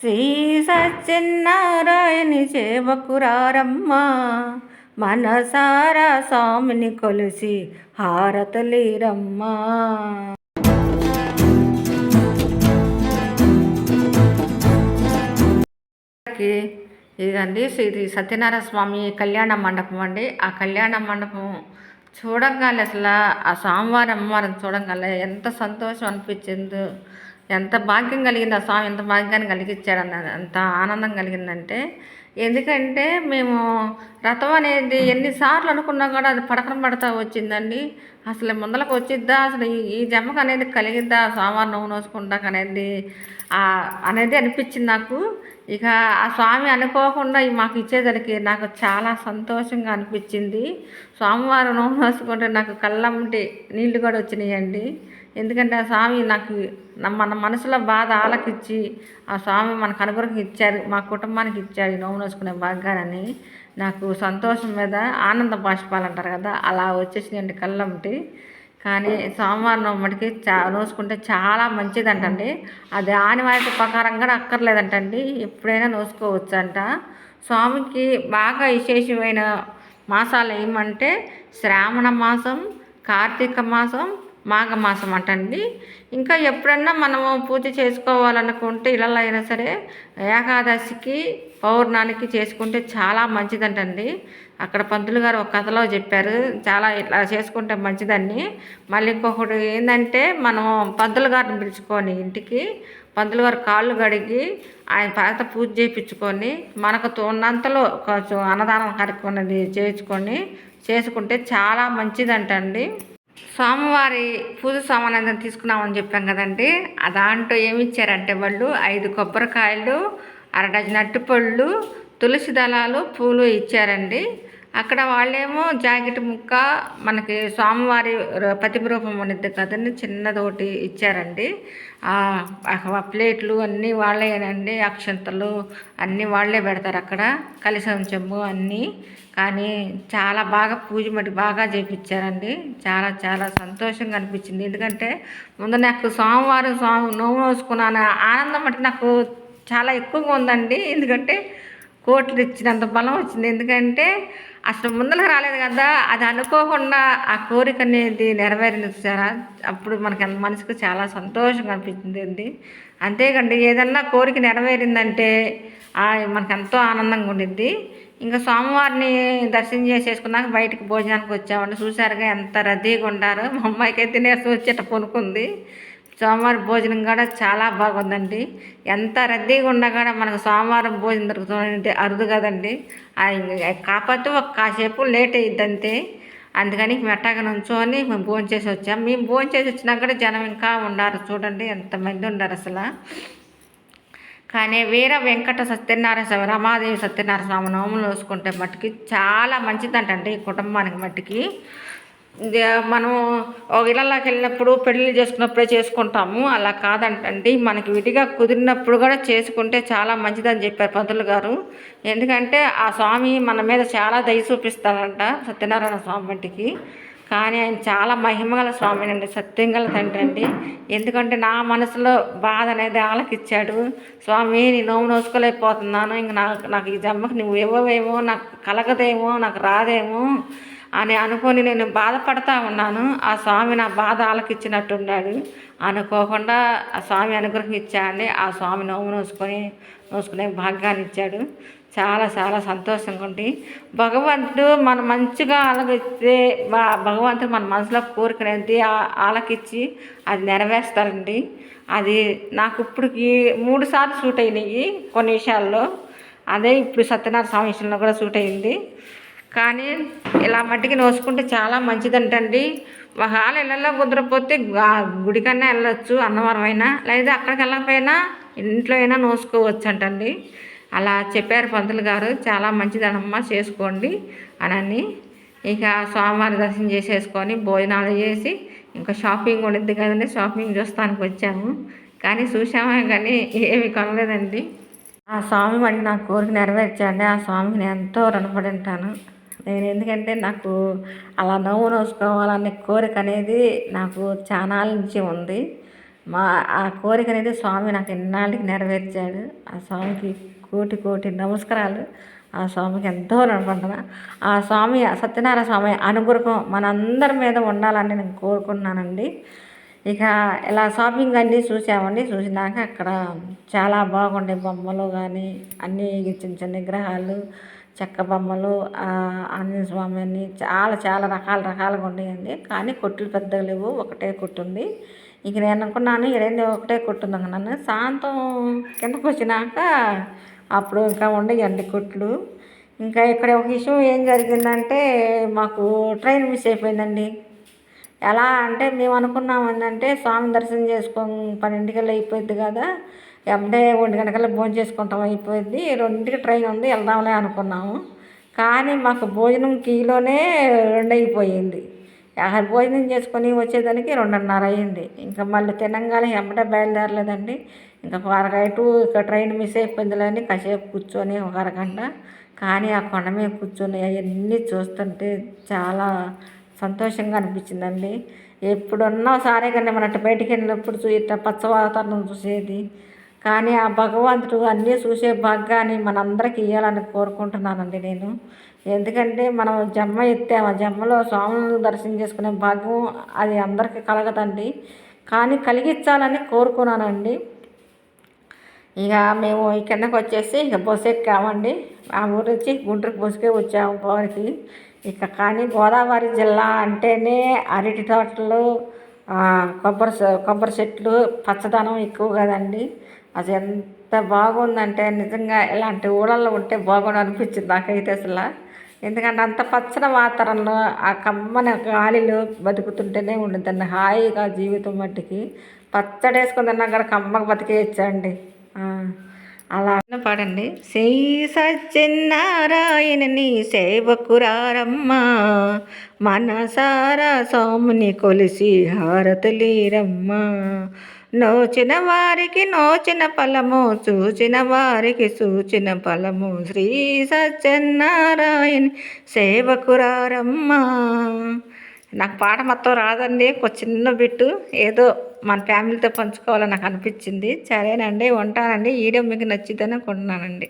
శ్రీ సత్యనారాయణి సేవకురారమ్మ. మనసారా స్వామిని కొలిసి హారతలీరమ్మా. ఇదండి శ్రీ సత్యనారాయణ స్వామి కళ్యాణ మండపం అండి. ఆ కళ్యాణ మండపం చూడంగానే అసలు ఆ స్వామివారి అమ్మవారిని చూడంగానే ఎంత సంతోషం అనిపించిందో. ఎంత భాగ్యం కలిగింది ఆ స్వామి ఎంత భాగ్యాన్ని కలిగించాడు అన్నది ఎంత ఆనందం కలిగిందంటే ఎందుకంటే మేము రథం అనేది ఎన్నిసార్లు అనుకున్నా కూడా అది పడకం పడతా వచ్చిందండి. అసలు ముందలకు వచ్చిద్దా అసలు ఈ ఈ జమ్మకు అనేది కలిగిద్దా సోమవారం నవ్వు నోసుకుంటాక అనేది అనేది అనిపించింది నాకు. ఇక ఆ స్వామి అనుకోకుండా మాకు ఇచ్చేదానికి నాకు చాలా సంతోషంగా అనిపించింది. స్వామివారు నవ్వు నోసుకుంటే నాకు కళ్ళమ్మటి నీళ్ళు కూడా వచ్చినాయండి. ఎందుకంటే ఆ స్వామి నాకు మన మనసులో బాధ ఆలకిచ్చి ఆ స్వామి మనకు అనుగ్రహం ఇచ్చారు మా కుటుంబానికి ఇచ్చారు ఈ నోము నోసుకునే భాగ్యాన్ని నాకు సంతోషం మీద ఆనంద బాష్పాలు అంటారు కదా అలా వచ్చేసినాయండి కళ్ళంటి కానీ సోమవారం నమ్మటికి చా నోసుకుంటే చాలా మంచిదంటండి. అది ఆనివారి ప్రకారం కూడా అక్కర్లేదంటండి ఎప్పుడైనా నోసుకోవచ్చు అంట స్వామికి బాగా విశేషమైన మాసాలు ఏమంటే శ్రావణ మాసం కార్తీక మాసం మాఘమాసం అంటండి. ఇంకా ఎప్పుడన్నా మనము పూజ చేసుకోవాలనుకుంటే ఇళ్ళలో అయినా సరే ఏకాదశికి పౌర్ణానికి చేసుకుంటే చాలా మంచిదంటండి. అక్కడ పంతులు గారు ఒక కథలో చెప్పారు. చాలా ఇట్లా చేసుకుంటే మంచిదని. మళ్ళీ ఇంకొకటి ఏంటంటే మనం పంతులు గారిని పిలుచుకొని ఇంటికి పంతులు గారు కాళ్ళు కడిగి ఆయన పాత పూజ చేయించుకొని మనకు ఉన్నంతలో కొంచెం అన్నదానం కార్యక్రమం చేయించుకొని చేసుకుంటే చాలా మంచిదంటండి. స్వామివారి పూజ సామాన్ తీసుకున్నామని చెప్పాం కదండి. దాంట్లో ఏమి ఇచ్చారంటే వాళ్ళు ఐదు కొబ్బరికాయలు అర డజన్ అట్టుపళ్ళు తులసి దళాలు పూలు ఇచ్చారండి. అక్కడ వాళ్ళేమో జాకెట్ ముక్క మనకి స్వామివారి ప్రతిరూపం ఉన్నది కదండి చిన్నదోటి ఇచ్చారండి. ప్లేట్లు అన్నీ వాళ్ళేనండి అక్షంతలు అన్నీ వాళ్ళే పెడతారు అక్కడ కలిసం చెంబు అన్నీ. కానీ చాలా బాగా పూజ మట్టి బాగా చేపించారండి చాలా చాలా సంతోషంగా అనిపించింది. ఎందుకంటే ముందు నాకు స్వామివారు స్వామి నోము నోసుకున్నాను ఆనందం అంటే నాకు చాలా ఎక్కువగా ఉందండి. ఎందుకంటే కోట్లు ఇచ్చినంత బలం వచ్చింది. ఎందుకంటే అసలు ముందర రాలేదు కదా అది అనుకోకుండా ఆ కోరిక అనేది నెరవేరింది చూసారా? అప్పుడు మనకి మనసుకు చాలా సంతోషంగా అనిపించింది అండి. అంతేకండి ఏదన్నా కోరిక నెరవేరిందంటే మనకు ఎంతో ఆనందంగా ఉండిద్ది. ఇంకా స్వామివారిని దర్శనం చేసేసుకున్నాక బయటకు భోజనానికి వచ్చామంటే చూసారుగా ఎంత రద్దీగా ఉండారు. మా అమ్మాయికి అయితే నీరసం వచ్చేట పొనుకుంది. సోమవారం భోజనం కూడా చాలా బాగుందండి. ఎంత రద్దీగా ఉన్నా కూడా మనకు సోమవారం భోజనం దొరుకుతుందంటే అరుదు కదండి. కాకపోతే ఒక కాసేపు లేట్ అయ్యిద్ది అంతే అందుకని మెట్టగా నుంచొని మేము భోజనం చేసి వచ్చాం. మేము భోజనం చేసి వచ్చినా కూడా జనం ఇంకా ఉండారు చూడండి ఎంతమంది ఉన్నారు అసలు. కానీ వీర వెంకట సత్యనారాయణ స్వామి రమాదేవి సత్యనారాయణ స్వామి నోములు చూసుకుంటే మట్టుకి చాలా మంచిదంటండి ఈ కుటుంబానికి మట్టికి మనం ఒక వెళ్ళినప్పుడు పెళ్ళిళ్ళు చేసుకున్నప్పుడే చేసుకుంటాము. అలా కాదంటండి. మనకి విడిగా కుదిరినప్పుడు కూడా చేసుకుంటే చాలా మంచిదని చెప్పారు పంతులు గారు. ఎందుకంటే ఆ స్వామి మన మీద చాలా దయ చూపిస్తారంట సత్యనారాయణ స్వామి వంటికి. కానీ ఆయన చాలా మహిమగల స్వామి అండి సత్యం గల తండ్రి అండి. ఎందుకంటే నా మనసులో బాధ అనేది ఆలకిచ్చాడు. స్వామి నేను నోము నోసుకోలేకపోతున్నాను ఇంక నాకు నాకు ఈ జమ్మకి నువ్వు ఇవ్వవేమో నాకు కలగదేమో నాకు రాదేమో అని అనుకొని నేను బాధపడతా ఉన్నాను. ఆ స్వామి నా బాధ ఆలకిచ్చినట్టున్నాడు అనుకోకుండా ఆ స్వామి అనుగ్రహం ఇచ్చాడండి ఆ స్వామి నోము నోసుకొని నోసుకునే భాగ్యాన్ని ఇచ్చాడు. చాలా చాలా సంతోషంగా ఉండి భగవంతుడు మన మంచిగా ఆలకిస్తే భగవంతుడు మన మనసులో కోరికనేది ఆలకిచ్చి అది నెరవేరుస్తారండి. అది నాకు ఇప్పటికి మూడు సార్లు సూట్ అయినాయి కొన్ని విషయాల్లో. అదే ఇప్పుడు సత్యనారాయణ స్వామి విషయంలో కూడా సూట్ అయింది. కానీ ఇలా మట్టికి నోసుకుంటే చాలా మంచిదంటండి. ఒకవేళ ఇళ్ళల్లో కుదరపోతే గుడికన్నా వెళ్ళొచ్చు అన్నవరం అయినా లేదా అక్కడికి వెళ్ళకపోయినా ఇంట్లో అయినా నోసుకోవచ్చు అంటండి అలా చెప్పారు పంతులు గారు చాలా మంచిదనమ్మ చేసుకోండి అనని. ఇక స్వామివారి దర్శనం చేసేసుకొని భోజనాలు చేసి ఇంకా షాపింగ్ ఉండిద్ది కదండి షాపింగ్ చూస్తానికి వచ్చాము. కానీ చూసామే కానీ ఏమి కొనలేదండి. ఆ స్వామి వాడికి నా కోరిక నెరవేర్చండి ఆ స్వామిని ఎంతో రుణపడి ఉంటాను. నేను ఎందుకంటే నాకు అలా నవ్వు నోసుకోవాలనే కోరిక అనేది నాకు చాలా నుంచి ఉంది. మా ఆ కోరిక అనేది స్వామి నాకు ఎన్నాళ్ళకి నెరవేర్చాడు. ఆ స్వామికి కోటి కోటి నమస్కారాలు. ఆ స్వామికి ఎంతో అనుకుంటున్నా ఆ స్వామి సత్యనారాయణ స్వామి అనుగ్రహం మనందరి మీద ఉండాలని నేను కోరుకున్నానండి. ఇక ఇలా షాపింగ్ అన్నీ చూసామండి. చూసినాక అక్కడ చాలా బాగుండే బొమ్మలు కానీ అన్నీ చిన్న చిన్న విగ్రహాలు చెక్క బొమ్మలు ఆంజనేయ స్వామి అని చాలా చాలా రకాల రకాలుగా ఉన్నాయండి. కానీ కొట్లు పెద్దగా లేవు ఒకటే కొట్టు ఉంది. ఇక నేను అనుకున్నాను ఇదేంటి ఒకటే కొట్టు ఉంది అనుకున్నాను సాయంత్రం కిందకు వచ్చినాక అప్పుడు ఇంకా ఉండేయండి కొట్లు. ఇంకా ఇక్కడ ఒక విషయం ఏం జరిగిందంటే మాకు ట్రైన్ మిస్ అయిపోయిందండి. ఎలా అంటే మేము అనుకున్నాం ఏంటంటే స్వామి దర్శనం చేసుకో పన్నెండుకల్లా అయిపోయింది కదా. ఎమ్మటే ఒంటి గంటకల్లా భోజనం చేసుకుంటాం అయిపోయింది రెండింటికి ట్రైన్ ఉంది వెళ్దాంలే అనుకున్నాము. కానీ మాకు భోజనం కీలోనే రెండు అయిపోయింది అక్కడ భోజనం చేసుకొని వచ్చేదానికి రెండున్నర అయింది. ఇంకా మళ్ళీ తినంగానే ఎమ్మటే బయలుదేరలేదండి. ఇంకా ఒక ఇక ట్రైన్ మిస్ అయిపోయిందిలేని కాసేపు కూర్చొని ఒక అరగంట. కానీ ఆ కొండ మీద కూర్చొని అవన్నీ చూస్తుంటే చాలా సంతోషంగా అనిపించిందండి. ఎప్పుడున్నా సరే కానీ మన బయటికి వెళ్ళినప్పుడు చూ ఇట్లా పచ్చ వాతావరణం చూసేది. కానీ ఆ భగవంతుడు అన్నీ చూసే భాగ్యాన్ని మనందరికీ ఇవ్వాలని కోరుకుంటున్నానండి నేను. ఎందుకంటే మనం జమ్మ ఎత్తాము ఆ జమ్మలో స్వాములను దర్శనం చేసుకునే భాగ్యం అది అందరికీ కలగదండి. కానీ కలిగించాలని కోరుకున్నానండి. ఇక మేము ఈ కిందకు వచ్చేసి ఇక బస్సు ఎక్కామండి. ఆ ఊరు వచ్చి గుంటూరు బస్సుకే వచ్చాము పవర్కి ఇక కానీ గోదావరి జిల్లా అంటేనే అరటి తోటలు కొబ్బరి కొబ్బరి చెట్లు పచ్చదనం ఎక్కువ కదండి. అది ఎంత బాగుందంటే నిజంగా ఇలాంటి ఊళ్ళల్లో ఉంటే బాగుండు అనిపించింది నాకైతే అసలు. ఎందుకంటే అంత పచ్చని వాతావరణంలో ఆ కమ్మని గాలిలో బతుకుతుంటేనే ఉండుద్దండి హాయిగా జీవితం మట్టికి. పచ్చడి వేసుకుని తిన్నా కూడా కమ్మకు బతికేయచ్చండి. అలా పాడండి. శ్రీ సత్యనారాయణని సేవకురారమ్మా మనసారా సోముని కొలిసి హారతులీరమ్మా. నోచిన వారికి నోచిన ఫలము చూచిన వారికి సూచిన ఫలము. శ్రీ సత్యనారాయణ సేవకురారమ్మా. నాకు పాట మొత్తం రాదండి. ఒక చిన్న బిట్టు ఏదో మన ఫ్యామిలీతో పంచుకోవాలని నాకు అనిపించింది. సరేనండి ఉంటానండి. వీడియో మీకు నచ్చిద్దని అనుకుంటున్నానండి.